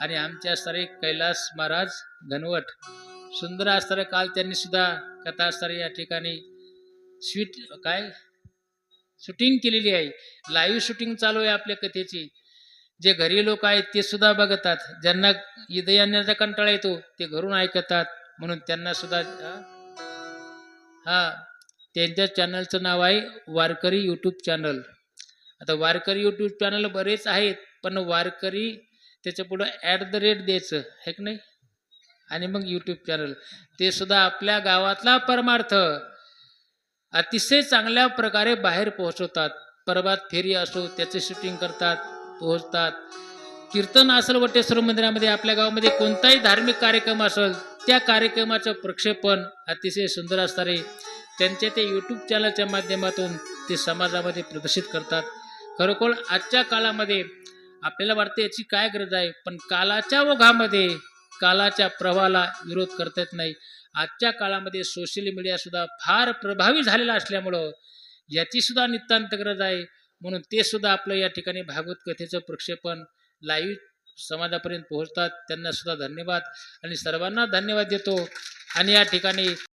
आणि आमच्या असणारे कैलास महाराज घनवट. सुंदर असणारे काल त्यांनी सुद्धा कथा असणारे या ठिकाणी स्वीट काय? शूटिंग केलेली आहे. लाईव्ह शूटिंग चालू आहे आपल्या कथेची. जे घरी लोक आहेत ते सुद्धा बघतात. ज्यांना इथं येण्याचा कंटाळा येतो ते घरून ऐकतात. म्हणून त्यांना सुद्धा हा? त्यांच्या चॅनलचं नाव आहे वारकरी यूट्यूब चॅनल आता वारकरी यूट्यूब चॅनल बरेच आहेत पण वारकरी त्याच्या पुढं ॲट द रेट द्यायचं आहे की नाही? आणि मग यूट्यूब चॅनल ते सुद्धा आपल्या गावातला परमार्थ. अतिशय चांगल्या प्रकारे बाहेर पोहोचवतात. प्रभात फेरी असो त्याचे शूटिंग करतात पोहोचतात. कीर्तन असेल वटेश्वर मंदिरामध्ये आपल्या गावामध्ये कोणताही धार्मिक कार्यक्रम असेल त्या कार्यक्रमाचं प्रक्षेपण अतिशय सुंदर असणारे त्यांच्या ते यूट्यूब चॅनलच्या माध्यमातून ते समाजामध्ये प्रदर्शित करतात. खरोखर आजच्या काळामध्ये आपल्याला वाटतं याची काय गरज आहे? पण कालाच्या ओघामध्ये कालाच्या प्रवाहाला विरोध करता येत नाही. आजच्या काळामध्ये सोशल मीडिया सुद्धा फार प्रभावी झालेला असल्यामुळं याची सुद्धा नितांत गरज आहे. म्हणून ते सुद्धा आपलं या ठिकाणी भागवत कथेचं प्रक्षेपण लाईव्ह समाजापर्यंत पोहोचतात. त्यांना सुद्धा धन्यवाद. आणि सर्वांना धन्यवाद देतो. आणि या ठिकाणी